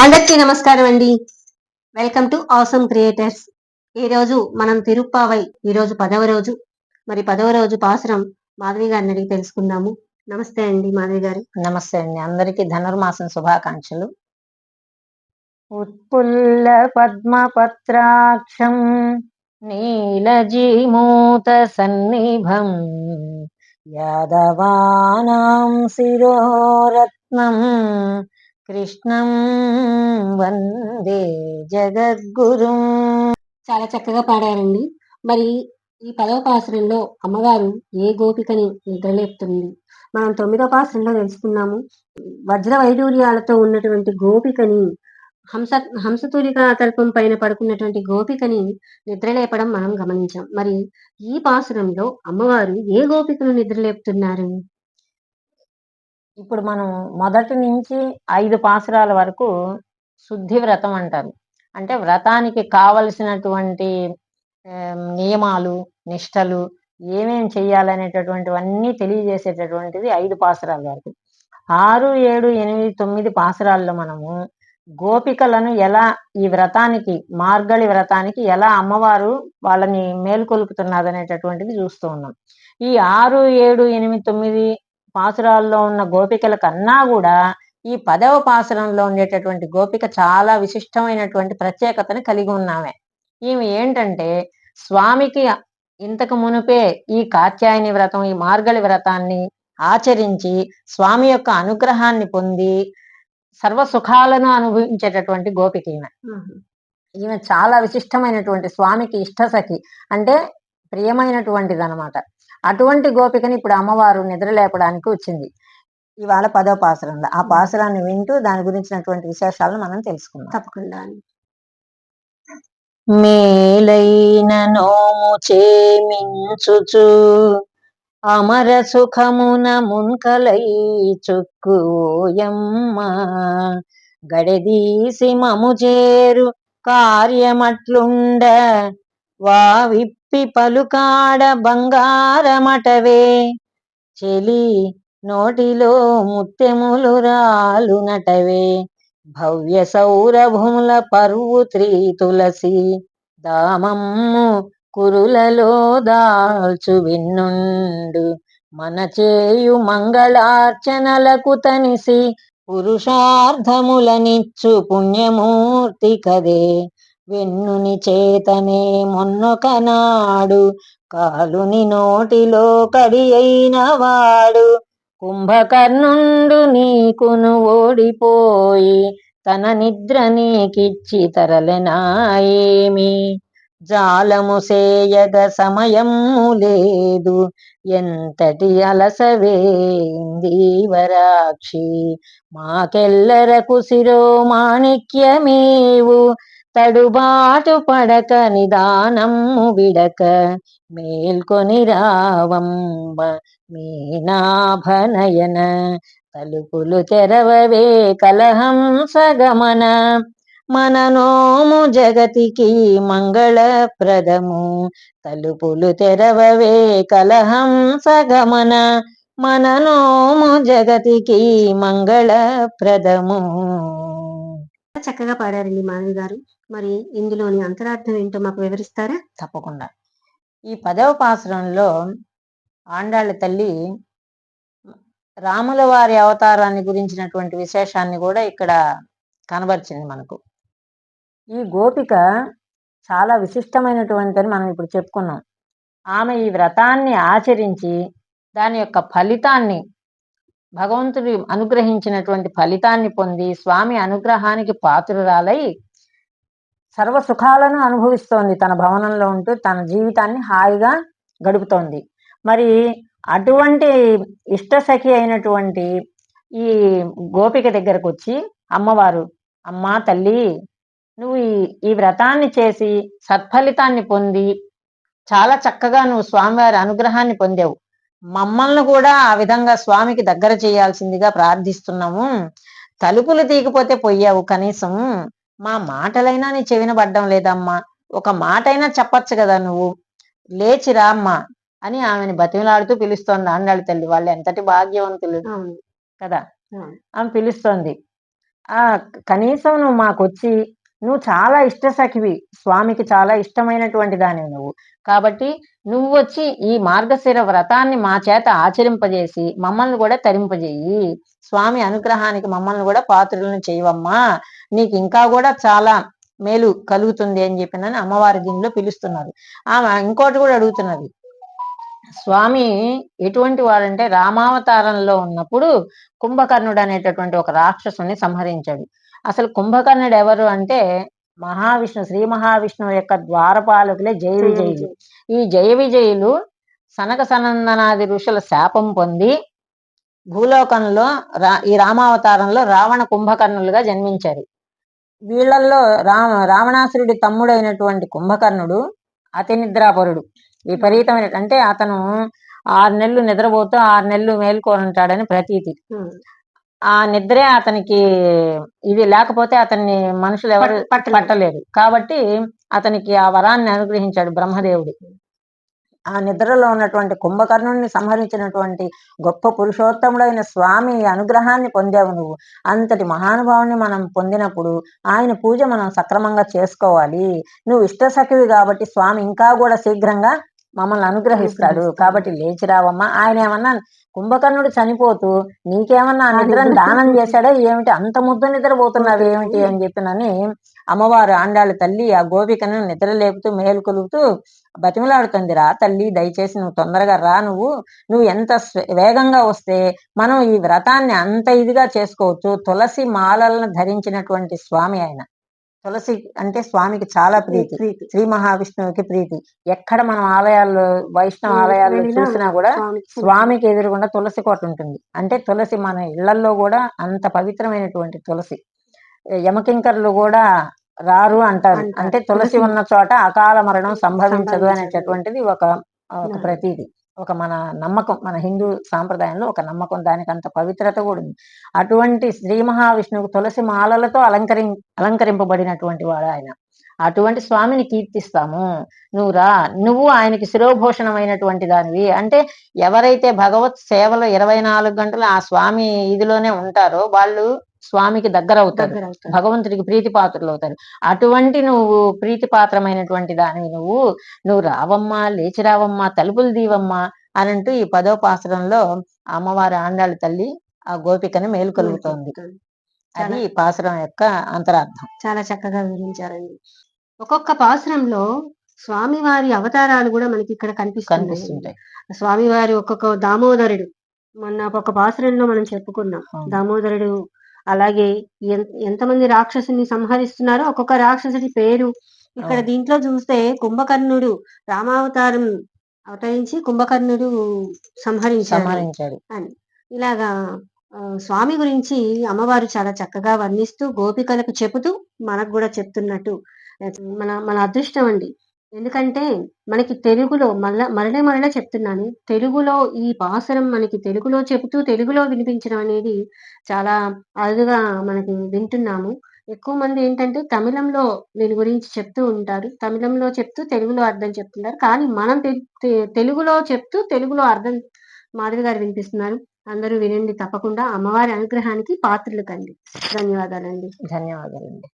అందరికీ నమస్కారం అండి. వెల్కమ్ టు ఆసమ్ క్రియేటర్స్ ఈ రోజు మనం తిరుప్పావై ఈ రోజు పదవ రోజు. మరి పదవ రోజు పాసురం మాధవి గారిని అడిగి తెలుసుకుందాము. నమస్తే అండి మాధవి గారు. నమస్తే అండి. అందరికీ ధనుర్మాసం శుభాకాంక్షలు. ఉత్పుల్ల పద్మపత్రాక్షం నీలజీమూత సన్నిభం యాదవానాం శిరోరత్నం కృష్ణం వందే జగద్గురు. చాలా చక్కగా పాడారండి. మరి ఈ పదవ పాసరంలో అమ్మవారు ఏ గోపికని నిద్రలేపుతుంది? మనం తొమ్మిదవ పాసరంలో తెలుసుకున్నాము. వజ్ర వైడూర్యాలతో ఉన్నటువంటి గోపికని హంస హంసతూలిక తల్పం పైన పడుకున్నటువంటి గోపికని నిద్రలేపడం మనం గమనించాం. మరి ఈ పాసురంలో అమ్మవారు ఏ గోపికను నిద్రలేపుతున్నారు? ఇప్పుడు మనం మొదటి నుంచి ఐదు పాసురాల వరకు శుద్ధి వ్రతం అంటారు. అంటే వ్రతానికి కావలసినటువంటి నియమాలు నిష్టలు ఏమేం చేయాలనేటటువంటివన్నీ తెలియజేసేటటువంటిది ఐదు పాసురాల వరకు. ఆరు ఏడు ఎనిమిది తొమ్మిది పాసురాల్లో మనము గోపికలను ఎలా ఈ వ్రతానికి మార్గళి వ్రతానికి ఎలా అమ్మవారు వాళ్ళని మేల్కొల్పుతున్నది అనేటటువంటిది చూస్తూ ఉన్నాం. ఈ ఆరు ఏడు ఎనిమిది తొమ్మిది పాసురాల్లో ఉన్న గోపికల కన్నా కూడా ఈ పదవ పాసురంలో ఉండేటటువంటి గోపిక చాలా విశిష్టమైనటువంటి ప్రత్యేకతను కలిగి ఉన్నామే. ఈమె ఏంటంటే స్వామికి ఇంతకు మునుపే ఈ కాత్యాయని వ్రతం ఈ మార్గళి వ్రతాన్ని ఆచరించి స్వామి యొక్క అనుగ్రహాన్ని పొంది సర్వ సుఖాలను అనుభవించేటటువంటి గోపిక ఈమె. ఈమె చాలా విశిష్టమైనటువంటి స్వామికి ఇష్టసఖి అంటే ప్రియమైనటువంటిది అనమాట అటువంటి గోపికని ఇప్పుడు అమ్మవారు నిద్రలేపడానికి వచ్చింది. ఇవాళ పదో పాసురంలో ఆ పాసురాన్ని వింటూ దాని గురించినటువంటి విశేషాలను మనం తెలుసుకుందాం. తప్పకుండా మేలైన నోము చేమించుచు అమర సుఖమున మున్కలై చుక్కుయమ్మ గడదీసి మము చేరు కార్యమట్లుండ వా విప్పి పలుకాడ బంగారమటవే. చెలి నోటిలో ముత్తెములు రాలునటవే. భవ్య సౌరభముల పరువు త్రీ తులసి దామమ్ము కురులలో దాల్చు విన్నుండు. మన చేయు మంగళార్చనలకు తనిసి పురుషార్థములనిచ్చు పుణ్యమూర్తి కదే. వెన్నుని చేతనే మొన్నొకనాడు కాలుని నోటిలో కడి అయిన వాడు. కుంభకర్ణుండు నీకును ఓడిపోయి తన నిద్ర నీకిచ్చి తరలనాయేమి? జాలము సేయగ సమయము లేదు ఎంతటి అలసవేందీవరాక్షి మాకెల్లరకు శిరోమాణిక్యమేవు తడుబాటు పడక నిదానము విడక మేల్కొని రావంబ మీనాభనయన. తలుపులు తెరవవే కలహం సగమన. మన నోము జగతికి మంగళప్రదము. తలుపులు తెరవవే కలహం సగమన. మన నోము జగతికి మంగళప్రదము. చక్కగా పాడారండి మాధవి గారు. మరి ఇందులోని అంతరార్థం ఏంటో మాకు వివరిస్తారా? తప్పకుండా. ఈ పదవ పాసురంలో ఆండాళ్ళ తల్లి రాముల వారి అవతారాన్ని గురించినటువంటి విశేషాన్ని కూడా ఇక్కడ కనబరిచింది మనకు. ఈ గోపిక చాలా విశిష్టమైనటువంటిదని మనం ఇప్పుడు చెప్పుకున్నాం. ఆమె ఈ వ్రతాన్ని ఆచరించి దాని యొక్క ఫలితాన్ని భగవంతుడు అనుగ్రహించినటువంటి ఫలితాన్ని పొంది స్వామి అనుగ్రహానికి పాత్రురాలై సర్వ సుఖాలను అనుభవిస్తోంది. తన భవనంలో ఉంటూ తన జీవితాన్ని హాయిగా గడుపుతోంది. మరి అటువంటి ఇష్టసఖి అయినటువంటి ఈ గోపిక దగ్గరకు వచ్చి అమ్మవారు అమ్మా తల్లి నువ్వు ఈ ఈ వ్రతాన్ని చేసి సత్ఫలితాన్ని పొంది చాలా చక్కగా నువ్వు స్వామివారి అనుగ్రహాన్ని పొందావు. మమ్మల్ని కూడా ఆ విధంగా స్వామికి దగ్గర చేయాల్సిందిగా ప్రార్థిస్తున్నాము. తలుపులు తీగిపోతే పోయావు కనీసం. మా మాటలైనా నీ చెవిన పడ్డం లేదమ్మా. ఒక మాటైనా చెప్పొచ్చు కదా నువ్వు. లేచిరా అమ్మా అని ఆమెను బతిమలాడుతూ పిలుస్తోంది ఆండాళ్ళ తల్లి. వాళ్ళు ఎంతటి భాగ్యవంతులు కదా. ఆమె పిలుస్తోంది. ఆ కనీసం నువ్వు మాకొచ్చి నువ్వు చాలా ఇష్ట సఖివి స్వామికి చాలా ఇష్టమైనటువంటి దానివి నువ్వు. కాబట్టి నువ్వు వచ్చి ఈ మార్గశిర వ్రతాన్ని మా చేత ఆచరింపజేసి మమ్మల్ని కూడా తరింపజేయి. స్వామి అనుగ్రహానికి మమ్మల్ని కూడా పాత్రులను చేయవమ్మా. నీకు ఇంకా కూడా చాలా మేలు కలుగుతుంది అని చెప్పినని అమ్మవారి దీనిలో పిలుస్తున్నారు. ఆమె ఇంకోటి కూడా అడుగుతున్నది. స్వామి ఎటువంటి వాడంటే రామావతారంలో ఉన్నప్పుడు కుంభకర్ణుడు అనేటటువంటి ఒక రాక్షసుని సంహరించాడు. అసలు కుంభకర్ణుడు ఎవరు అంటే మహావిష్ణు శ్రీ మహావిష్ణువు యొక్క ద్వారపాలకులే జయ విజయులు. ఈ జయ విజయులు సనక సనందనాది ఋషుల శాపం పొంది భూలోకంలో రా ఈ రామావతారంలో రావణ కుంభకర్ణులుగా జన్మించారు. వీళ్ళల్లో రామ రావణాసురుడి తమ్ముడైనటువంటి కుంభకర్ణుడు అతి నిద్రాపరుడు విపరీతమైన అంటే అతను ఆరు నెలలు నిద్రపోతూ ఆరు నెలలు మేల్కొని ఉంటాడని ప్రతీతి. ఆ నిద్రే అతనికి ఇది లేకపోతే అతన్ని మనుషులు ఎవరు పట్- పట్టలేరు. పట్టలేరు కాబట్టి అతనికి ఆ వరాన్ని అనుగ్రహించాడు బ్రహ్మదేవుడు ఆ నిద్రలో ఉన్నటువంటి కుంభకర్ణుడిని సంహరించినటువంటి గొప్ప పురుషోత్తముడైన స్వామి అనుగ్రహాన్ని పొందావు నువ్వు. అంతటి మహానుభావుని మనం పొందినప్పుడు ఆయన పూజ మనం సక్రమంగా చేసుకోవాలి. నువ్వు ఇష్టసఖివి కాబట్టి స్వామి ఇంకా కూడా శీఘ్రంగా మమ్మల్ని అనుగ్రహిస్తాడు. కాబట్టి లేచి రావమ్మా. ఆయన ఏమన్నా కుంభకర్ణుడు చనిపోతూ నీకేమన్నా ఆ నిద్రను దానం చేశాడో? ఏమిటి? అంత ముద్దు నిద్రపోతున్నావు ఏమిటి అని చెప్పినని అమ్మవారు ఆండాళ్ళ తల్లి ఆ గోపికను నిద్ర లేపుతూ మేలుకొలుపుతూ బతిమలాడుతుంది రా తల్లి దయచేసి నువ్వు తొందరగా రా. నువ్వు నువ్వు ఎంత వేగంగా వస్తే మనం ఈ వ్రతాన్ని అంత ఇదిగా చేసుకోవచ్చు. తులసి మాలలను ధరించినటువంటి స్వామి ఆయన. తులసి అంటే స్వామికి చాలా ప్రీతి. శ్రీ మహావిష్ణువుకి ప్రీతి. ఎక్కడ మనం ఆలయాల్లో వైష్ణవ ఆలయాల్లో చూసినా కూడా స్వామికి ఎదురుగుండా తులసి కోట ఉంటుంది. అంటే తులసి మన ఇళ్ళల్లో కూడా అంత పవిత్రమైనటువంటి తులసి. యమకింకర్లు కూడా రారు అంటారు. అంటే తులసి ఉన్న చోట అకాల మరణం సంభవించదు. అనేటటువంటిది ఒక ప్రతీది ఒక మన నమ్మకం మన హిందూ సాంప్రదాయంలో ఒక నమ్మకం దానికి అంత పవిత్రత కూడా ఉంది. అటువంటి శ్రీ మహావిష్ణువుకు తులసి మాలలతో అలంకరి అలంకరింపబడినటువంటి వాడు ఆయన. అటువంటి స్వామిని కీర్తిస్తాము. నువ్వు రా నువ్వు ఆయనకి శిరోభూషణమైనటువంటి దానివి. అంటే ఎవరైతే భగవత్ సేవలో ఇరవై నాలుగు గంటలు ఆ స్వామి ఇదిలోనే ఉంటారో వాళ్ళు స్వామికి దగ్గర అవుతారు. భగవంతుడికి ప్రీతి పాత్రలు అవుతారు అటువంటి నువ్వు ప్రీతి పాత్రమైనటువంటి దానివి నువ్వు నువ్వు రావమ్మా లేచి రావమ్మా తలుపులు దీవమ్మా అని అంటూ ఈ పదో పాసరంలో అమ్మవారి ఆండాళ్ళ తల్లి ఆ గోపికను మేలుకొలుగుతోంది. అది ఈ పాసరం యొక్క అంతరార్థం. చాలా చక్కగా వివరించారండి. ఒక్కొక్క పాసురంలో స్వామివారి అవతారాలు కూడా మనకి ఇక్కడ కనిపిస్తుంటాయి. స్వామివారి ఒక్కొక్క దామోదరుడు. మొన్న ఒక పాసురంలో మనం చెప్పుకున్నాం. దామోదరుడు అలాగే ఎంతమంది రాక్షసుని సంహరిస్తున్నారో ఒక్కొక్క రాక్షసుడి పేరు. ఇక్కడ. దీంట్లో చూస్తే కుంభకర్ణుడు రామావతారం అవతరించి కుంభకర్ణుడు సంహరించాడు సంహరించాడు. అని. ఇలాగా స్వామి గురించి అమ్మవారు చాలా చక్కగా వర్ణిస్తూ గోపికలకు చెబుతూ మనకు కూడా చెప్తున్నట్టు. మన మన అదృష్టం అండి. ఎందుకంటే మనకి తెలుగులో మళ్ళా మరలే మరలే చెప్తున్నాను. తెలుగులో ఈ భాషరం మనకి తెలుగులో చెబుతూ తెలుగులో వినిపించడం అనేది చాలా అరుదుగా మనకి వింటున్నాము. ఎక్కువ మంది ఏంటంటే తమిళంలో దీని గురించి చెప్తూ ఉంటారు. తమిళంలో చెప్తూ తెలుగులో అర్థం చెప్తుంటారు కానీ మనం తె- తెలుగులో చెప్తూ తెలుగులో అర్థం మాధవి గారు వినిపిస్తున్నారు. అందరూ వినండి తప్పకుండా. అమ్మవారి అనుగ్రహానికి పాత్రలు కండి. ధన్యవాదాలండి. ధన్యవాదాలండి.